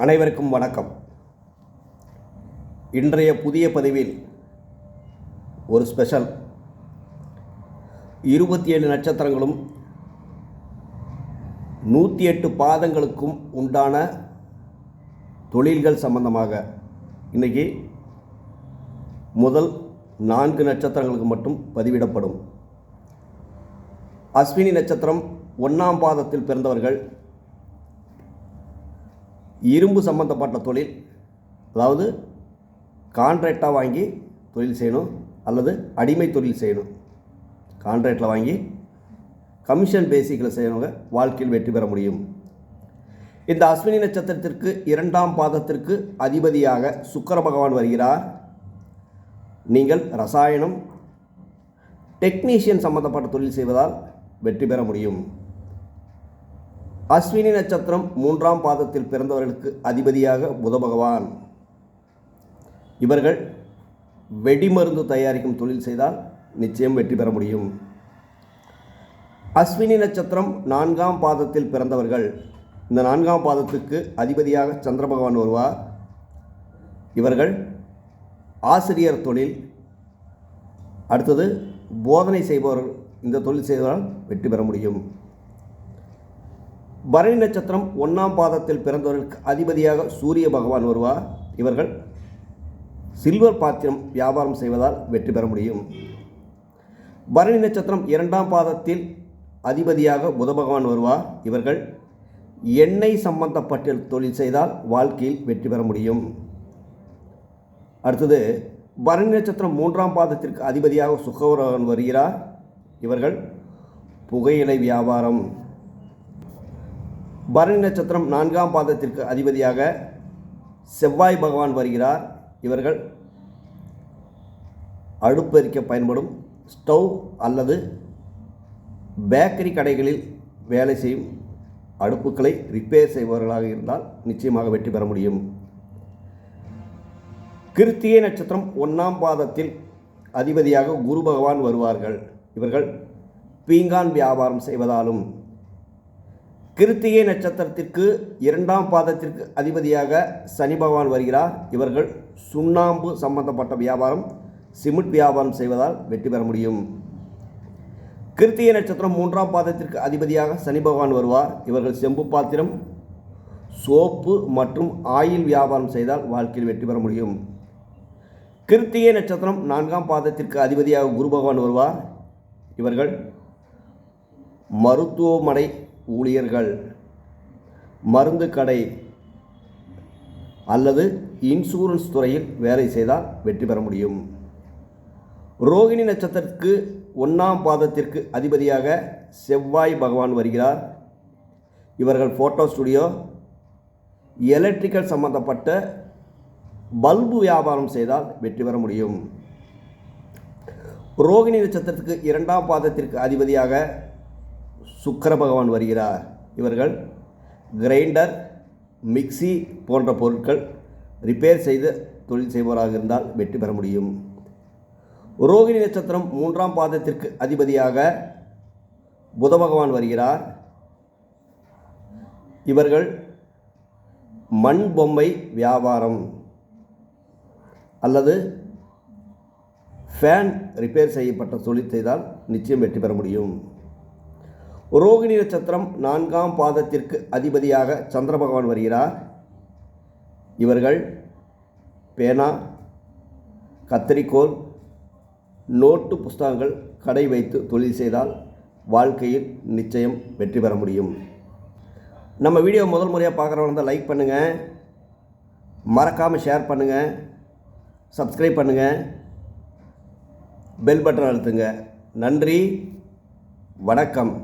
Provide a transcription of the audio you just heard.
அனைவருக்கும் வணக்கம். இன்றைய புதிய பதிவில் ஒரு ஸ்பெஷல். இருபத்தி ஏழு நட்சத்திரங்களும் நூற்றி எட்டு பாதங்களுக்கும் உண்டான தொழில்கள் சம்பந்தமாக இன்றைக்கி முதல் நான்கு நட்சத்திரங்களுக்கு மட்டும் பதிவிடப்படும். அஸ்வினி நட்சத்திரம் ஒன்றாம் பாதத்தில் பிறந்தவர்கள். இரும்பு சம்மந்தப்பட்ட தொழில் அதாவது கான்ட்ராக்டாக வாங்கி தொழில் செய்யணும் அல்லது அடிமை தொழில் செய்யணும். கான்ட்ராக்டில் வாங்கி கமிஷன் பேசிக்கில் செய்யறவங்க வாழ்க்கையில் வெற்றி பெற முடியும். இந்த அஸ்வினி நட்சத்திரத்திற்கு இரண்டாம் பாதத்திற்கு அதிபதியாக சுக்கர பகவான் வருகிறார். நீங்கள் ரசாயனம் டெக்னீஷியன் சம்பந்தப்பட்ட தொழில் செய்வதால் வெற்றி பெற முடியும். அஸ்வினி நட்சத்திரம் மூன்றாம் பாதத்தில் பிறந்தவர்களுக்கு அதிபதியாக புத பகவான். இவர்கள் வெடிமருந்து தயாரிக்கும் தொழில் செய்தால் நிச்சயம் வெற்றி பெற முடியும். அஸ்வினி நட்சத்திரம் நான்காம் பாதத்தில் பிறந்தவர்கள். இந்த நான்காம் பாதத்துக்கு அதிபதியாக சந்திர பகவான் வருவார். இவர்கள் ஆசிரியர் தொழில். அடுத்தது போதனை செய்பவர்கள் இந்த தொழில் செய்வதால் வெற்றி பெற முடியும். பரணி நட்சத்திரம் ஒன்றாம் பாதத்தில் பிறந்தவர்களுக்கு அதிபதியாக சூரிய பகவான் வருவார். இவர்கள் சில்வர் பாத்திரம் வியாபாரம் செய்வதால் வெற்றி பெற முடியும். பரணி நட்சத்திரம் இரண்டாம் பாதத்தில் அதிபதியாக புத பகவான் வருவார். இவர்கள் எண்ணெய் சம்பந்தப்பட்ட தொழில் செய்தால் வாழ்க்கையில் வெற்றி பெற முடியும். அடுத்தது பரணி நட்சத்திரம் மூன்றாம் பாதத்திற்கு அதிபதியாக சுகவரவன் வருகிறார். இவர்கள் புகையிலை வியாபாரம். பரணி நட்சத்திரம் நான்காம் பாதத்திற்கு அதிபதியாக செவ்வாய் பகவான் வருகிறார். இவர்கள் அடுப்பெரிக்க பயன்படும் ஸ்டவ் அல்லது பேக்கரி கடைகளில் வேலை செய்யும் அடுப்புகளை ரிப்பேர் செய்பவர்களாக இருந்தால் நிச்சயமாக வெற்றி பெற முடியும். கிருத்திகை நட்சத்திரம் ஒன்றாம் பாதத்தில் அதிபதியாக குரு பகவான் வருவார்கள். இவர்கள் பீங்கான் வியாபாரம் செய்வதாலும் கிருத்திகை நட்சத்திரத்திற்கு இரண்டாம் பாதத்திற்கு அதிபதியாக சனி பகவான் வருகிறார். இவர்கள் சுண்ணாம்பு சம்பந்தப்பட்ட வியாபாரம் சிமெண்ட் வியாபாரம் செய்வதால் வெற்றி பெற முடியும். கிருத்திகை நட்சத்திரம் மூன்றாம் பாதத்திற்கு அதிபதியாக சனி பகவான் வருவார். இவர்கள் செம்பு பாத்திரம் சோப்பு மற்றும் ஆயில் வியாபாரம் செய்தால் வாழ்க்கையில் வெற்றி பெற முடியும். கிருத்திகை நட்சத்திரம் நான்காம் பாதத்திற்கு அதிபதியாக குரு பகவான் வருவார். இவர்கள் மருத்துவமனை ஊழியர்கள் மருந்து கடை அல்லது இன்சூரன்ஸ் துறையில் வேலை செய்தால் வெற்றி பெற முடியும். ரோகிணி நட்சத்திரத்திற்கு ஒன்றாம் பாதத்திற்கு அதிபதியாக செவ்வாய் பகவான் வருகிறார். இவர்கள் ஃபோட்டோ ஸ்டுடியோ எலக்ட்ரிக்கல் சம்பந்தப்பட்ட பல்பு வியாபாரம் செய்தால் வெற்றி பெற முடியும். ரோகிணி நட்சத்திரத்துக்கு இரண்டாம் பாதத்திற்கு அதிபதியாக சுக்கர பகவான் வருகிறார். இவர்கள் கிரைண்டர் மிக்சி போன்ற பொருட்கள் ரிப்பேர் செய்து தொழில் செய்பவராக இருந்தால் வெற்றி பெற முடியும். ரோகிணி நட்சத்திரம் மூன்றாம் பாதத்திற்கு அதிபதியாக புத பகவான் வருகிறார். இவர்கள் மண் பொம்மை வியாபாரம் அல்லது ஃபேன் ரிப்பேர் செய்யப்பட்ட தொழில் செய்தால் நிச்சயம் வெற்றி பெற முடியும். ரோகிணி நட்சத்திரம் நான்காம் பாதத்திற்கு அதிபதியாக சந்திர பகவான் வருகிறார். இவர்கள் பேனா கத்தரிக்கோல் நோட்டு புஸ்தகங்கள் கடை வைத்து தொழில் செய்தால் வாழ்க்கையில் நிச்சயம் வெற்றி பெற முடியும். நம்ம வீடியோ முதல் முறையாக பார்க்குறவங்க தான் லைக் பண்ணுங்கள் மறக்காமல் ஷேர் பண்ணுங்கள் சப்ஸ்கிரைப் பண்ணுங்கள் பெல் பட்டன் அழுத்துங்க. நன்றி. வணக்கம்.